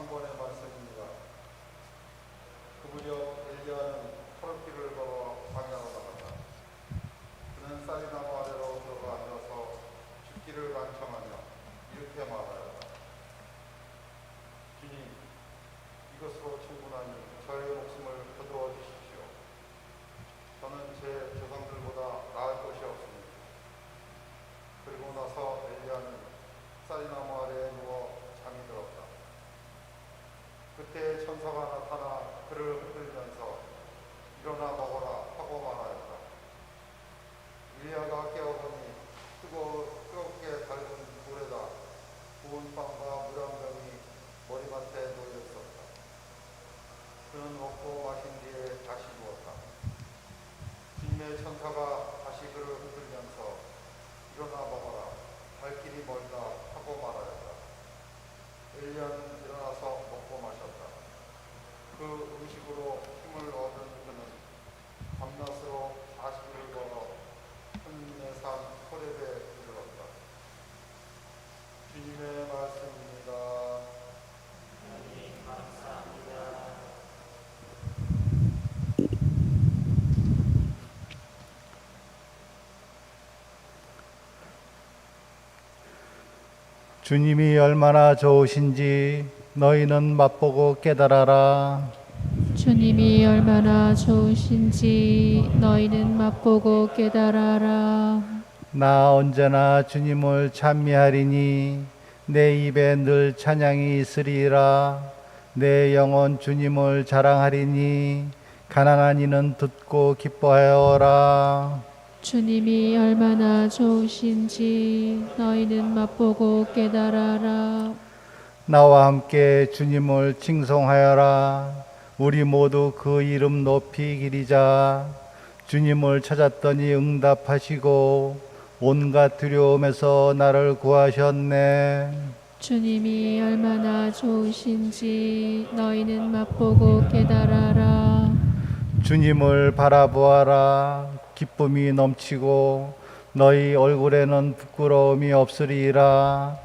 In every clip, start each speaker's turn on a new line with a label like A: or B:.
A: 3번의 말씀입니다. 그 무렵 엘리야는 토르길을 걸어 광야로 나갔다. 그는 쌀이나무 아래로 들어가 앉아서 죽기를 간청하며 이렇게 말하였다. 주님, 이것으로 충분하니 저의 목숨을 거두어 주십시오. 저는 제 조상들보다 나을 것이 없습니다. 그리고 나서 엘리야는 쌀나무 아래에 누워 잠이 들었다. 그때 천사가 나타나 그를 흔들면서 일어나 먹어라 하고 말하였다. 엘리야가 깨어보니 뜨거, 뜨겁게 달군 불에다 구운 빵과 물 한 병이 머리맡에 놓여 있었다. 그는 먹고 마신 뒤에 다시 누웠다. 주님의 천사가 다시 그를 흔들면서 일어나 먹어라. 갈 길이 멀다 하고 말하였다. 엘리야는 일어나서 먹고 마셨다. 그 음식으로 힘을 얻은 그는 밤낮으로 40일을 걸어 하나님의 산 호렙에 이르렀다. 주님의 말씀입니다.
B: 주님이 얼마나 좋으신지 너희는 맛보고 깨달아라.
C: 주님이 얼마나 좋으신지 너희는 맛보고 깨달아라.
B: 나 언제나 주님을 찬미하리니 내 입에 늘 찬양이 있으리라. 내 영혼 주님을 자랑하리니 가난한 이는 듣고 기뻐하여라.
C: 주님이 얼마나 좋으신지 너희는 맛보고 깨달아라.
B: 나와 함께 주님을 칭송하여라. 우리 모두 그 이름 높이 기리자. 주님을 찾았더니 응답하시고 온갖 두려움에서 나를 구하셨네.
C: 주님이 얼마나 좋으신지 너희는 맛보고 깨달아라.
B: 주님을 바라보아라. 기쁨이 넘치고 너희 얼굴에는 부끄러움이 없으리라.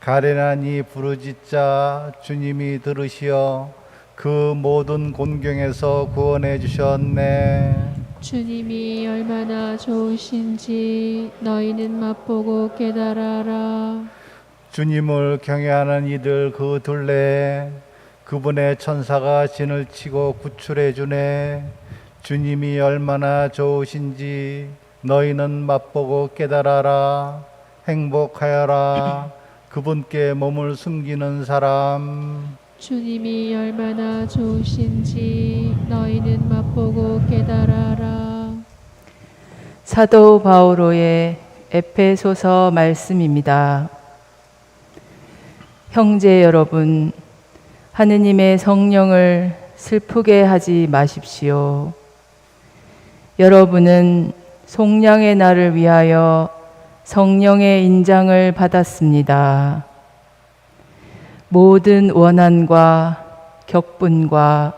B: 가련하니 부르짖자 주님이 들으시어 그 모든 곤경에서 구원해 주셨네.
C: 주님이 얼마나 좋으신지 너희는 맛보고 깨달아라.
B: 주님을 경외하는 이들 그 둘레 그분의 천사가 진을 치고 구출해 주네. 주님이 얼마나 좋으신지 너희는 맛보고 깨달아라. 행복하여라. 그분께 몸을 숨기는 사람.
C: 주님이 얼마나 좋으신지 너희는 맛보고 깨달아라.
D: 사도 바오로의 에페소서 말씀입니다. 형제 여러분, 하느님의 성령을 슬프게 하지 마십시오. 여러분은 속량의 날을 위하여 성령의 인장을 받았습니다. 모든 원한과 격분과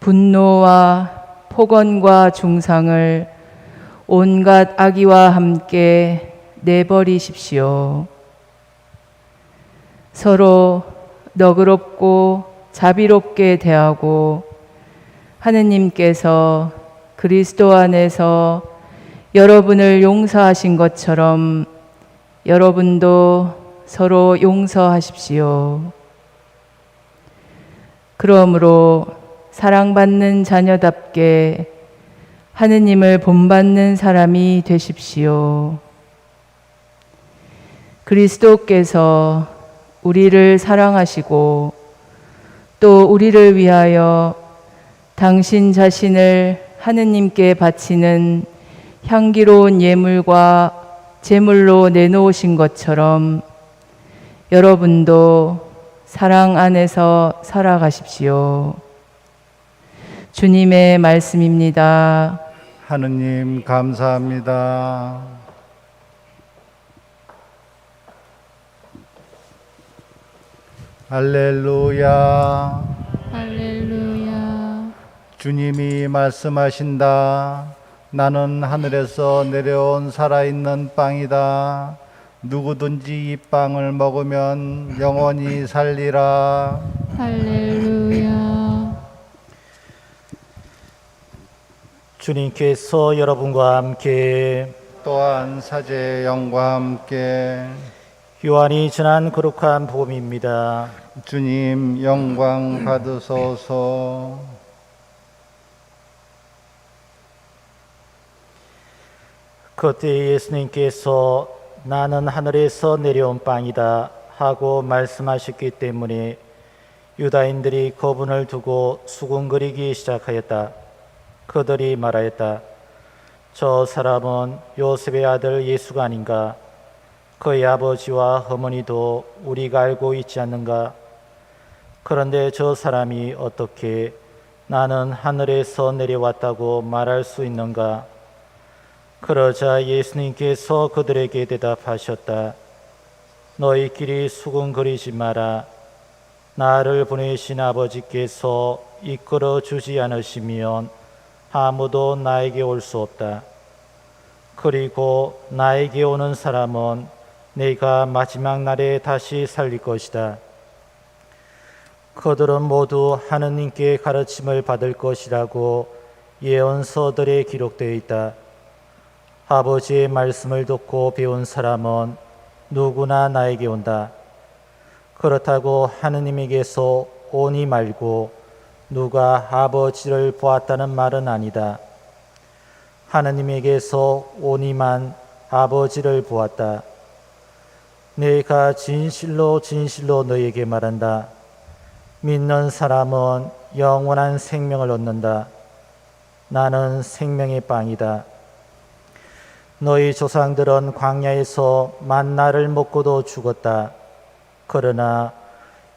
D: 분노와 폭언과 중상을 온갖 악의와 함께 내버리십시오. 서로 너그럽고 자비롭게 대하고 하느님께서 그리스도 안에서 여러분을 용서하신 것처럼 여러분도 서로 용서하십시오. 그러므로 사랑받는 자녀답게 하느님을 본받는 사람이 되십시오. 그리스도께서 우리를 사랑하시고 또 우리를 위하여 당신 자신을 하느님께 바치는 향기로운 예물과 제물로 내놓으신 것처럼 여러분도 사랑 안에서 살아가십시오. 주님의 말씀입니다.
B: 하느님 감사합니다. 할렐루야.
C: 할렐루야.
B: 주님이 말씀하신다. 나는 하늘에서 내려온 살아있는 빵이다. 누구든지 이 빵을 먹으면 영원히 살리라.
C: 할렐루야.
E: 주님께서 여러분과 함께
B: 또한 사제의 영과 함께
E: 요한이 전한 거룩한 복음입니다.
B: 주님 영광 받으소서.
E: 그때 예수님께서 나는 하늘에서 내려온 빵이다 하고 말씀하셨기 때문에 유다인들이 거분을 두고 수군거리기 시작하였다. 그들이 말하였다. 저 사람은 요셉의 아들 예수가 아닌가? 그의 아버지와 어머니도 우리가 알고 있지 않는가? 그런데 저 사람이 어떻게 나는 하늘에서 내려왔다고 말할 수 있는가? 그러자 예수님께서 그들에게 대답하셨다. 너희끼리 수군거리지 마라. 나를 보내신 아버지께서 이끌어 주지 않으시면 아무도 나에게 올 수 없다. 그리고 나에게 오는 사람은 내가 마지막 날에 다시 살릴 것이다. 그들은 모두 하느님께 가르침을 받을 것이라고 예언서들에 기록되어 있다. 아버지의 말씀을 듣고 배운 사람은 누구나 나에게 온다. 그렇다고 하느님에게서 오니 말고 누가 아버지를 보았다는 말은 아니다. 하느님에게서 오니만 아버지를 보았다. 내가 진실로 진실로 너에게 말한다. 믿는 사람은 영원한 생명을 얻는다. 나는 생명의 빵이다. 너희 조상들은 광야에서 만나를 먹고도 죽었다. 그러나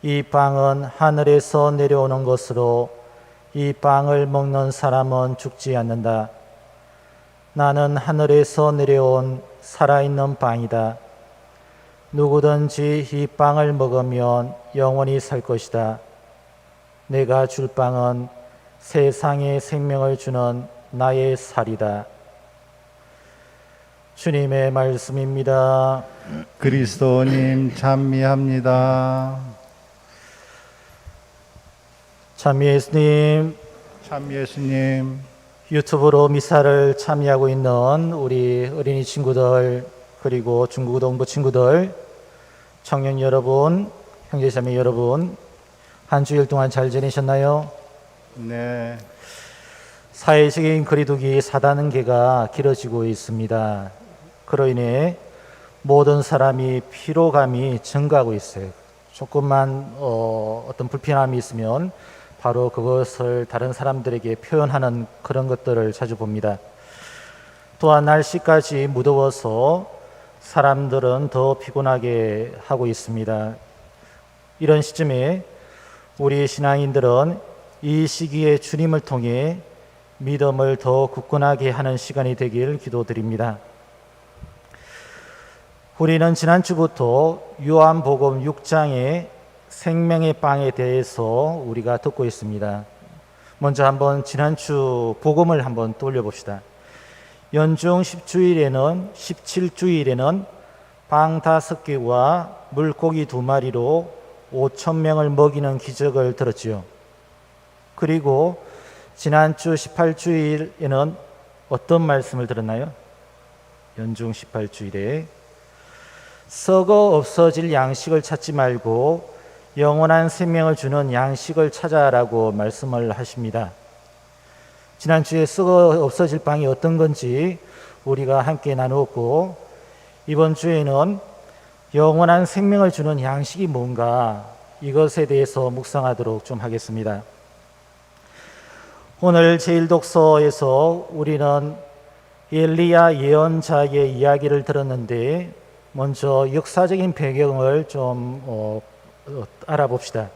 E: 이 빵은 하늘에서 내려오는 것으로 이 빵을 먹는 사람은 죽지 않는다. 나는 하늘에서 내려온 살아있는 빵이다. 누구든지 이 빵을 먹으면 영원히 살 것이다. 내가 줄 빵은 세상에 생명을 주는 나의 살이다. 주님의 말씀입니다.
B: 그리스도님 찬미합니다.
E: 참 예수님
B: 참 예수님
E: 유튜브로 미사를 참여하고 있는 우리 어린이 친구들 그리고 중국 동부 친구들 청년 여러분 형제자매 여러분 한 주일 동안 잘 지내셨나요?
B: 네
E: 사회적인 거리두기 4단계가 길어지고 있습니다. 그로 인해 모든 사람이 피로감이 증가하고 있어요. 조금만 어, 어떤 불편함이 있으면 바로 그것을 다른 사람들에게 표현하는 그런 것들을 자주 봅니다. 또한 날씨까지 무더워서 사람들은 더 피곤하게 하고 있습니다. 이런 시점에 우리 신앙인들은 이 시기에 주님을 통해 믿음을 더 굳건하게 하는 시간이 되길 기도드립니다. 우리는 지난주부터 요한복음 6장의 생명의 빵에 대해서 우리가 듣고 있습니다. 먼저 한번 지난주 복음을 한번 떠올려 봅시다. 연중 10주일에는 17주일에는 빵 다섯 개와 물고기 두 마리로 5천 명을 먹이는 기적을 들었지요. 그리고 지난주 18주일에는 어떤 말씀을 들었나요? 연중 18주일에 썩어 없어질 양식을 찾지 말고 영원한 생명을 주는 양식을 찾아라고 말씀을 하십니다. 지난주에 썩어 없어질 빵이 어떤 건지 우리가 함께 나누었고 이번 주에는 영원한 생명을 주는 양식이 뭔가 이것에 대해서 묵상하도록 좀 하겠습니다. 오늘 제일독서에서 우리는 엘리야 예언자의 이야기를 들었는데 먼저 역사적인 배경을 좀 어, 어, 알아봅시다.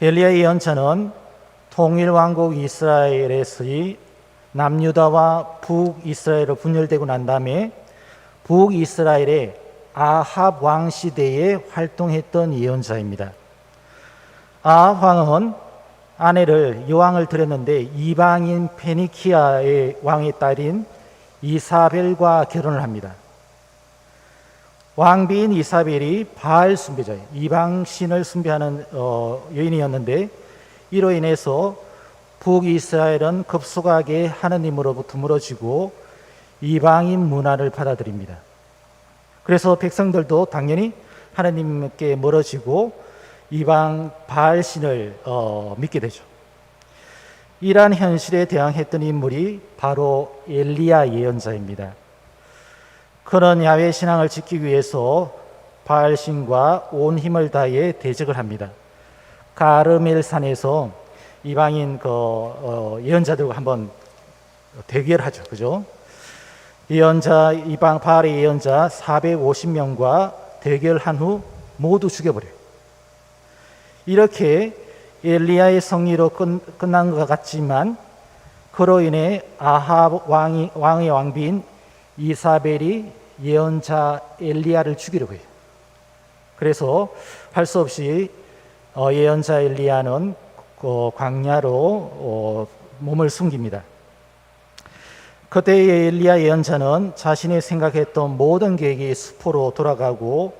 E: 엘리야 예언자는 통일 왕국 이스라엘에서의 남유다와 북이스라엘로 분열되고 난 다음에 북이스라엘의 아합 왕 시대에 활동했던 예언자입니다. 아합 왕은 아내를 여왕을 들였는데 이방인 페니키아의 왕의 딸인 이사벨과 결혼을 합니다. 왕비인 이사벨이 바알 숭배자예요. 이방 신을 숭배하는 어, 여인이었는데 이로 인해서 북이스라엘은 급속하게 하느님으로부터 멀어지고 이방인 문화를 받아들입니다. 그래서 백성들도 당연히 하나님께 멀어지고 이방 바알 신을 어, 믿게 되죠. 이러한 현실에 대항했던 인물이 바로 엘리야 예언자입니다. 그런 야외 신앙을 지키기 위해서 바알 신과 온 힘을 다해 대적을 합니다. 가르멜 산에서 이방인 그 어, 예언자들과 한번 대결하죠. 그죠? 예언자 이방 바알의 예언자 450명과 대결한 후 모두 죽여버려요. 이렇게 엘리야의 성리로 끝, 끝난 것 같지만 그로 인해 아합 왕이, 왕의 왕비인 이사벨이 예언자 엘리야를 죽이려고 해요. 그래서 할 수 없이 어, 예언자 엘리야는 그 광야로 어, 몸을 숨깁니다. 그때의 엘리야 예언자는 자신이 생각했던 모든 계획이 수포로 돌아가고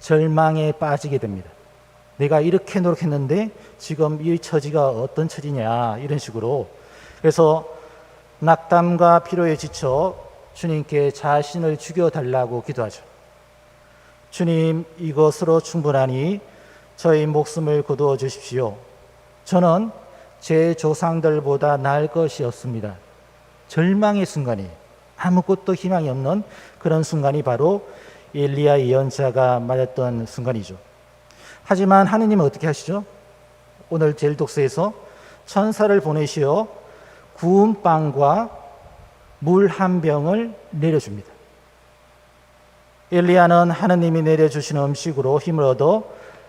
E: 절망에 빠지게 됩니다. 내가 이렇게 노력했는데 지금 이 처지가 어떤 처지냐 이런 식으로 그래서 낙담과 피로에 지쳐 주님께 자신을 죽여 달라고 기도하죠. 주님 이것으로 충분하니 저희 목숨을 거두어 주십시오. 저는 제 조상들보다 나을 것이 없습니다. 절망의 순간이 아무것도 희망이 없는 그런 순간이 바로 엘리야 예언자가 맞았던 순간이죠. 하지만 하느님은 어떻게 하시죠? 오늘 제일 독서에서 천사를 보내시어 구운 빵과 물 한 병을 내려줍니다. 엘리야는 하느님이 내려주신 음식으로 힘을 얻어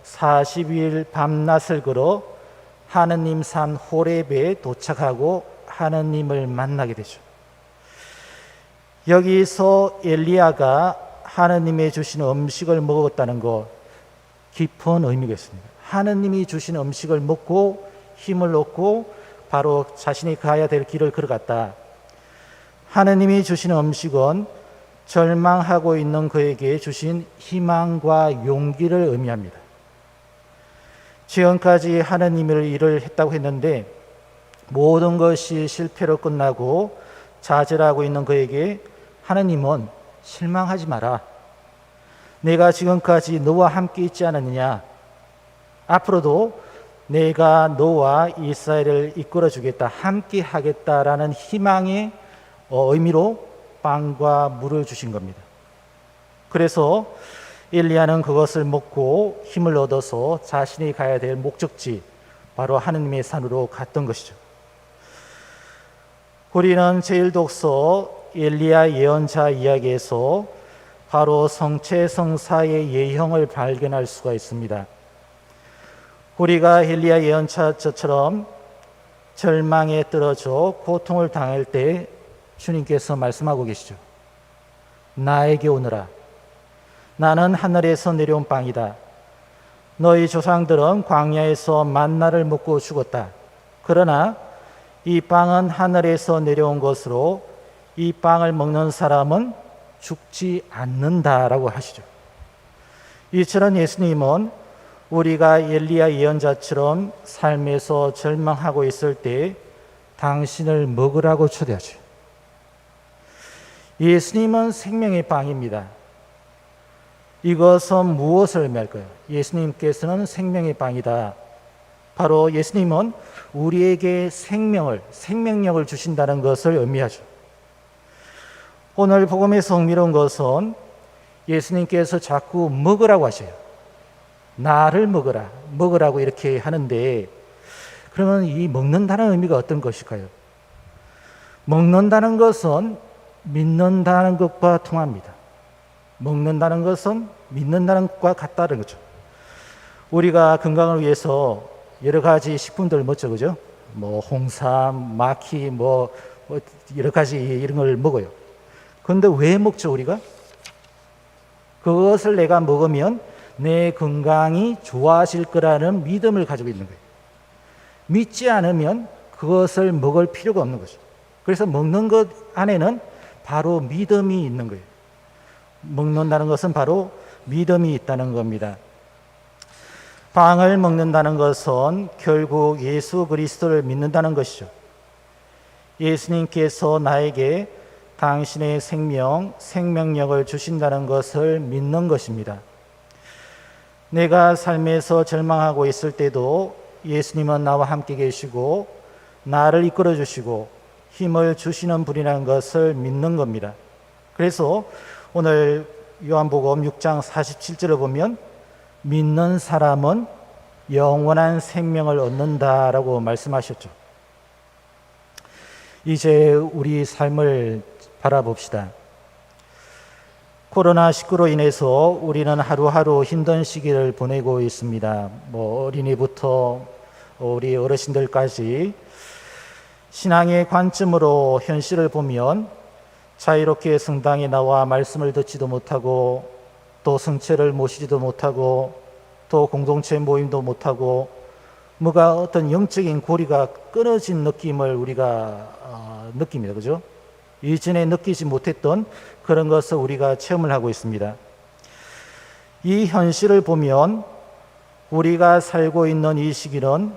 E: 40일 밤낮을 걸어 하느님 산 호렙에 도착하고 하느님을 만나게 되죠. 여기서 엘리야가 하느님의 주신 음식을 먹었다는 것 깊은 의미가 있습니다. 하느님이 주신 음식을 먹고 힘을 얻고 바로 자신이 가야 될 길을 걸어갔다. 하느님이 주신 음식은 절망하고 있는 그에게 주신 희망과 용기를 의미합니다. 지금까지 하느님을 일을 했다고 했는데 모든 것이 실패로 끝나고 좌절하고 있는 그에게 하느님은 실망하지 마라. 내가 지금까지 너와 함께 있지 않았느냐? 앞으로도 내가 너와 이스라엘을 이끌어 주겠다, 함께 하겠다라는 희망의 어, 의미로 빵과 물을 주신 겁니다. 그래서 엘리야는 그것을 먹고 힘을 얻어서 자신이 가야 될 목적지, 바로 하느님의 산으로 갔던 것이죠. 우리는 제일독서 엘리야 예언자 이야기에서 바로 성체성사의 예형을 발견할 수가 있습니다. 우리가 엘리야 예언자처럼 절망에 떨어져 고통을 당할 때 주님께서 말씀하고 계시죠. 나에게 오너라. 나는 하늘에서 내려온 빵이다. 너희 조상들은 광야에서 만나를 먹고 죽었다. 그러나 이 빵은 하늘에서 내려온 것으로 이 빵을 먹는 사람은 죽지 않는다라고 하시죠. 이처럼 예수님은 우리가 엘리야 예언자처럼 삶에서 절망하고 있을 때 당신을 먹으라고 초대하죠. 예수님은 생명의 빵입니다. 이것은 무엇을 의미할까요? 예수님께서는 생명의 빵이다. 바로 예수님은 우리에게 생명을, 생명력을 주신다는 것을 의미하죠. 오늘 복음에서 흥미로운 것은 예수님께서 자꾸 먹으라고 하셔요. 나를 먹으라, 먹으라고 이렇게 하는데, 그러면 이 먹는다는 의미가 어떤 것일까요? 먹는다는 것은 믿는다는 것과 통합니다. 먹는다는 것은 믿는다는 것과 같다는 거죠. 우리가 건강을 위해서 여러 가지 식품들 먹죠, 그죠? 뭐 홍삼, 마키, 뭐, 뭐 여러 가지 이런 걸 먹어요. 그런데 왜 먹죠, 우리가? 그것을 내가 먹으면 내 건강이 좋아질 거라는 믿음을 가지고 있는 거예요. 믿지 않으면 그것을 먹을 필요가 없는 거죠. 그래서 먹는 것 안에는 바로 믿음이 있는 거예요. 먹는다는 것은 바로 믿음이 있다는 겁니다. 빵을 먹는다는 것은 결국 예수 그리스도를 믿는다는 것이죠. 예수님께서 나에게 당신의 생명, 생명력을 주신다는 것을 믿는 것입니다. 내가 삶에서 절망하고 있을 때도 예수님은 나와 함께 계시고 나를 이끌어 주시고 힘을 주시는 분이라는 것을 믿는 겁니다. 그래서 오늘 요한복음 6장 47절을 보면 믿는 사람은 영원한 생명을 얻는다라고 말씀하셨죠. 이제 우리 삶을 바라봅시다. 코로나19로 인해서 우리는 하루하루 힘든 시기를 보내고 있습니다. 뭐 어린이부터 우리 어르신들까지 신앙의 관점으로 현실을 보면 자유롭게 성당에 나와 말씀을 듣지도 못하고 또 성체를 모시지도 못하고 또 공동체 모임도 못하고 뭐가 어떤 영적인 고리가 끊어진 느낌을 우리가 어, 느낍니다. 그죠? 이전에 느끼지 못했던 그런 것을 우리가 체험을 하고 있습니다. 이 현실을 보면 우리가 살고 있는 이 시기는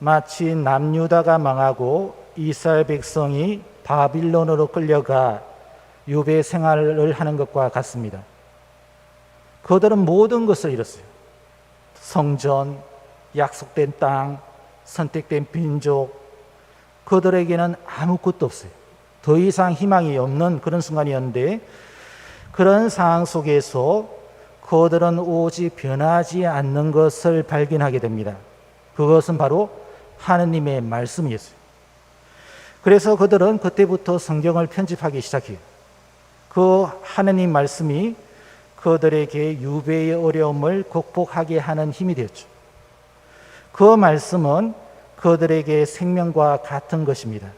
E: 마치 남유다가 망하고 이스라엘 백성이 바빌론으로 끌려가 유배 생활을 하는 것과 같습니다. 그들은 모든 것을 잃었어요. 성전, 약속된 땅, 선택된 민족, 그들에게는 아무것도 없어요. 더 이상 희망이 없는 그런 순간이었는데, 그런 상황 속에서 그들은 오직 변하지 않는 것을 발견하게 됩니다. 그것은 바로 하느님의 말씀이었어요. 그래서 그들은 그때부터 성경을 편집하기 시작해요. 그 하느님 말씀이 그들에게 유배의 어려움을 극복하게 하는 힘이 되었죠. 그 말씀은 그들에게 생명과 같은 것입니다.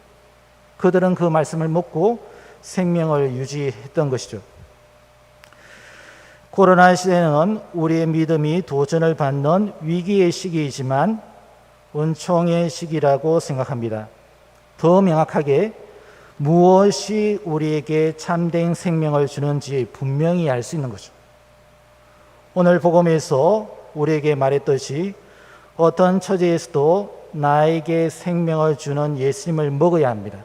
E: 그들은 그 말씀을 먹고 생명을 유지했던 것이죠. 코로나 시대는 우리의 믿음이 도전을 받는 위기의 시기이지만 은총의 시기라고 생각합니다. 더 명확하게 무엇이 우리에게 참된 생명을 주는지 분명히 알 수 있는 거죠. 오늘 복음에서 우리에게 말했듯이 어떤 처지에서도 나에게 생명을 주는 예수님을 먹어야 합니다.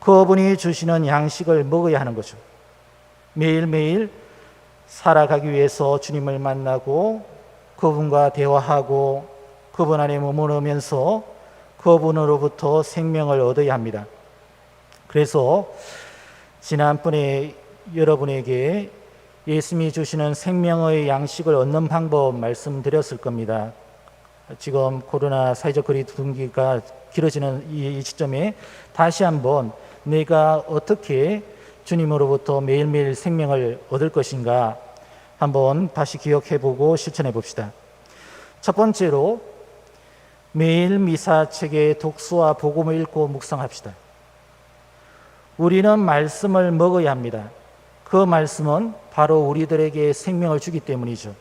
E: 그분이 주시는 양식을 먹어야 하는 거죠. 매일매일 살아가기 위해서 주님을 만나고 그분과 대화하고 그분 안에 머무르면서 그분으로부터 생명을 얻어야 합니다. 그래서 지난번에 여러분에게 예수님이 주시는 생명의 양식을 얻는 방법 말씀드렸을 겁니다. 지금 코로나 사회적 거리 두기가 길어지는 이, 이 시점에 다시 한번 내가 어떻게 주님으로부터 매일매일 생명을 얻을 것인가 한번 다시 기억해 보고 실천해 봅시다. 첫 번째로 매일 미사책의 독수와 복음을 읽고 묵상합시다. 우리는 말씀을 먹어야 합니다. 그 말씀은 바로 우리들에게 생명을 주기 때문이죠.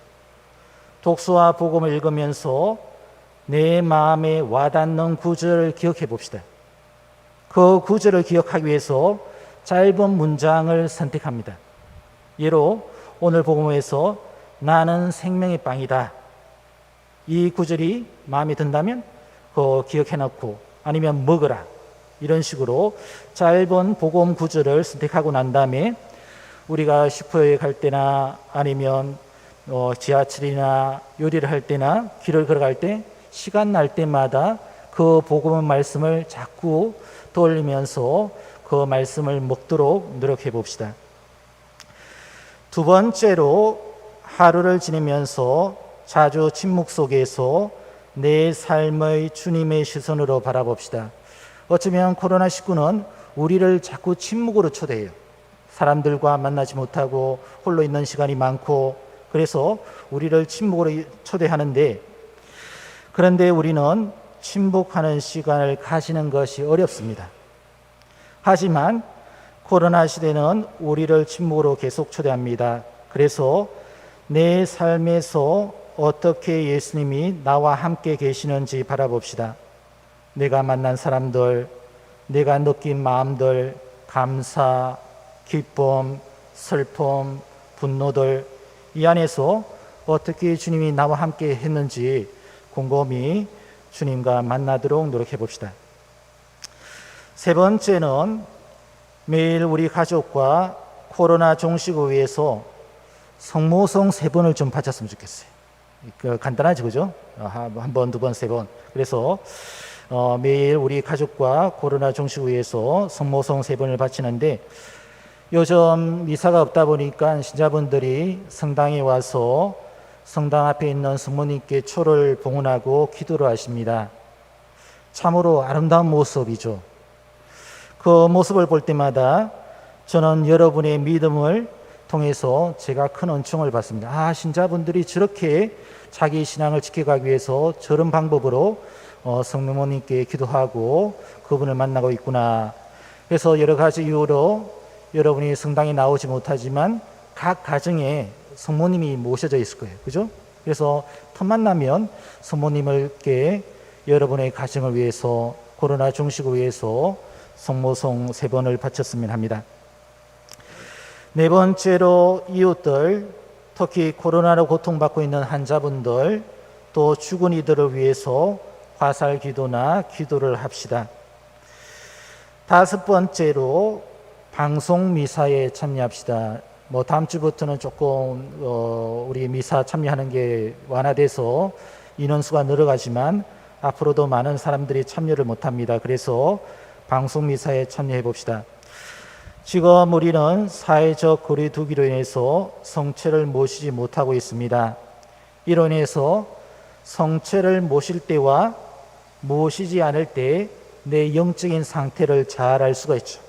E: 독수와 복음을 읽으면서 내 마음에 와닿는 구절을 기억해 봅시다. 그 구절을 기억하기 위해서 짧은 문장을 선택합니다. 예로 오늘 복음에서 나는 생명의 빵이다. 이 구절이 마음에 든다면 그 기억해 놓고 아니면 먹으라. 이런 식으로 짧은 복음 구절을 선택하고 난 다음에 우리가 슈퍼에 갈 때나 아니면 어, 지하철이나 요리를 할 때나 길을 걸어갈 때 시간 날 때마다 그 복음 말씀을 자꾸 떠올리면서 그 말씀을 먹도록 노력해 봅시다. 두 번째로 하루를 지내면서 자주 침묵 속에서 내 삶의 주님의 시선으로 바라봅시다. 어쩌면 코로나19는 우리를 자꾸 침묵으로 초대해요. 사람들과 만나지 못하고 홀로 있는 시간이 많고 그래서 우리를 침묵으로 초대하는데 그런데 우리는 침묵하는 시간을 가지는 것이 어렵습니다. 하지만 코로나 시대는 우리를 침묵으로 계속 초대합니다. 그래서 내 삶에서 어떻게 예수님이 나와 함께 계시는지 바라봅시다. 내가 만난 사람들, 내가 느낀 마음들, 감사, 기쁨, 슬픔, 분노들 이 안에서 어떻게 주님이 나와 함께 했는지 곰곰이 주님과 만나도록 노력해 봅시다. 세 번째는 매일 우리 가족과 코로나 종식을 위해서 성모성 세 번을 좀 바쳤으면 좋겠어요. 그 간단하죠, 그죠? 어, 한 번, 두 번, 세 번. 그래서 어, 매일 우리 가족과 코로나 종식을 위해서 성모성 세 번을 바치는데 요즘 미사가 없다 보니까 신자분들이 성당에 와서 성당 앞에 있는 성모님께 초를 봉헌하고 기도를 하십니다. 참으로 아름다운 모습이죠. 그 모습을 볼 때마다 저는 여러분의 믿음을 통해서 제가 큰 은총을 받습니다. 아, 신자분들이 저렇게 자기 신앙을 지켜가기 위해서 저런 방법으로 어, 성모님께 기도하고 그분을 만나고 있구나. 그래서 여러 가지 이유로 여러분이 성당에 나오지 못하지만 각 가정에 성모님이 모셔져 있을 거예요. 그죠? 그래서 틈만 나면 성모님을께 여러분의 가정을 위해서 코로나 종식을 위해서 성모송 세 번을 바쳤으면 합니다. 네 번째로 이웃들, 특히 코로나로 고통받고 있는 환자분들, 또 죽은 이들을 위해서 화살 기도나 기도를 합시다. 다섯 번째로 방송 미사에 참여합시다. 뭐 다음 주부터는 조금 어, 우리 미사 참여하는 게 완화돼서 인원수가 늘어가지만 앞으로도 많은 사람들이 참여를 못합니다. 그래서 방송 미사에 참여해 봅시다. 지금 우리는 사회적 거리두기로 인해서 성체를 모시지 못하고 있습니다. 이로 인해서 성체를 모실 때와 모시지 않을 때 내 영적인 상태를 잘 알 수가 있죠.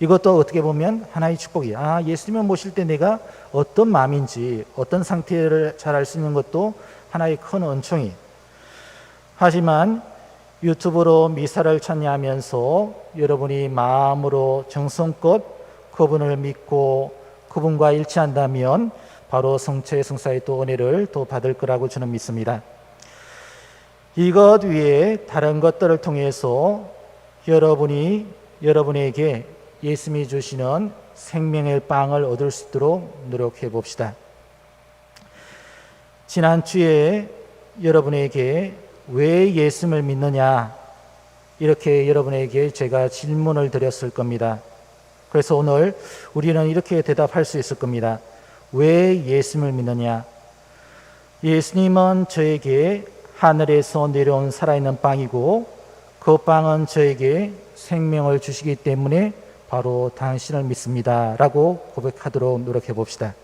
E: 이것도 어떻게 보면 하나의 축복이에요. 아, 예수님을 모실 때 내가 어떤 마음인지, 어떤 상태를 잘 알 수 있는 것도 하나의 큰 은총이에요. 하지만 유튜브로 미사를 참여하면서 여러분이 마음으로 정성껏 그분을 믿고 그분과 일치한다면 바로 성체 성사의 또 은혜를 또 받을 거라고 저는 믿습니다. 이것 외에 다른 것들을 통해서 여러분이 여러분에게 예수님이 주시는 생명의 빵을 얻을 수 있도록 노력해 봅시다. 지난주에 여러분에게 왜 예수님을 믿느냐 이렇게 여러분에게 제가 질문을 드렸을 겁니다. 그래서 오늘 우리는 이렇게 대답할 수 있을 겁니다. 왜 예수님을 믿느냐? 예수님은 저에게 하늘에서 내려온 살아있는 빵이고 그 빵은 저에게 생명을 주시기 때문에 바로 당신을 믿습니다. 라고 고백하도록 노력해 봅시다.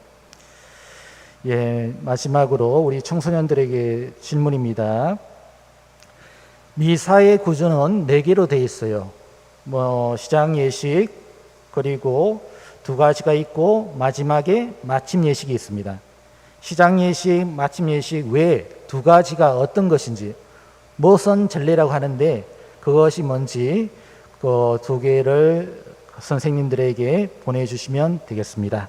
E: 예, 마지막으로 우리 청소년들에게 질문입니다. 미사의 구조는 네 개로 되어 있어요. 뭐 시장 예식 그리고 두 가지가 있고 마지막에 마침 예식이 있습니다. 시장 예식, 마침 예식 외에 두 가지가 어떤 것인지 무슨 전례라고 하는데 그것이 뭔지 그 두 개를 선생님들에게 보내주시면 되겠습니다.